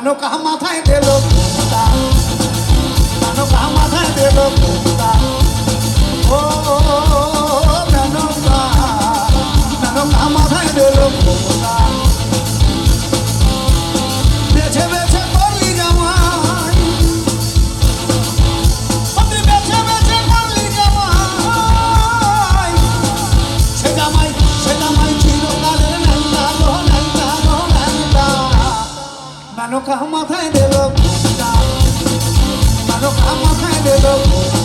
মেনকা মাথায় দিল? মাথায় দেব মাথায় দিল।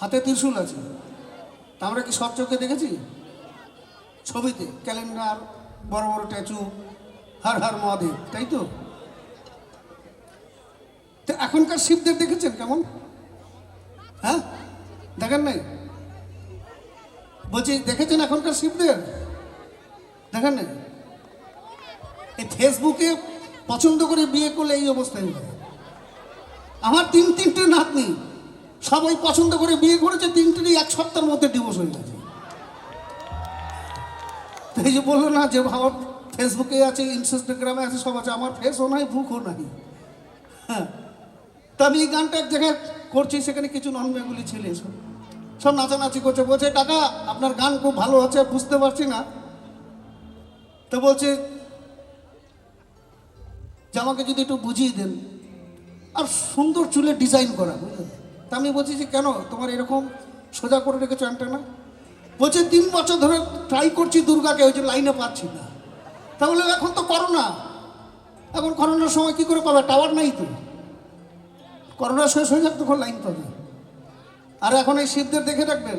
হাতে ত্রিশূল আছে। তা আমরা কি সব চোখে দেখেছি? ছবিতে, ক্যালেন্ডার, বড় বড় ট্যাচু, হার হার মহাদেব, তাই তো? তো এখনকার শিবদের দেখেছেন কেমন? হ্যাঁ? দেখেন নাই? বলছি, দেখেছেন এখনকার শিবদের? দেখেন নাই? এই ফেসবুকে পছন্দ করে বিয়ে করলে এই অবস্থায় হয় আমার তিন তিনটে নাতনি। সবাই পছন্দ করে বিয়ে করেছে, তিনটেরই এক সপ্তাহের মধ্যে ডিভোর্স হয়ে গেছে। এই যে বলল না যে আমার ফেসবুকে আছে, ইনস্টাগ্রামে আছে, সব আছে, আমার ফেসও নাই বুকও নাই। হ্যাঁ। তা আমি এই গানটা এক জায়গায় করছি, সেখানে কিছু নন বেঙ্গলি ছেলে সব। সব নাচানাচি করছে, বলছে টাকা আপনার গান খুব ভালো আছে বুঝতে পারছি না। তো বলছে, যে আমাকে যদি একটু বুঝিয়ে দেন। আর সুন্দর চুলের ডিজাইন করা তা আমি বলছি যে কেন? তোমার এরকম সোজা করে রেখেছো না বলছে, তিন বছর ধরে ট্রাই করছি দুর্গাকে, ওই যে লাইনে পাচ্ছি না। তাহলে এখন তো করোনা। এখন করোনার সময় কি করে পাবে? টাওয়ার নাই তো। করোনা শেষ হয়ে যাক, তখন লাইন পাবে। আর এখন এই শিবদের দেখে রাখবেন,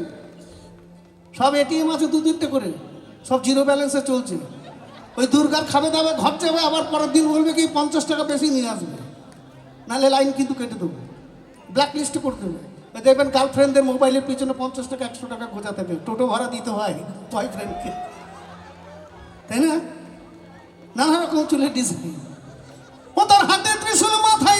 সব এটিএম আছে দু তিনটে করে, সব জিরো ব্যালেন্সে চলছে। ওই দুর্গার খাবে দাবে, ঘর যাবে, আবার পরের দিন বলবে কি, পঞ্চাশ টাকা বেশি নিয়ে আসবে। নাহলে লাইন কিন্তু কেটে দেবো। ব্ল্যাক লিস্টে হবে। ওই দেখবেন গার্লফ্রেন্ডদের মোবাইলের পিছনে পঞ্চাশ টাকা, একশো টাকা খোঁজা থাকে টোটো ভাড়া দিতে হয় বয়ফ্রেন্ডকে তাই না? নানা রকম চুলের ডিজাইন ও তার হাতে ত্রিশুল মাথায়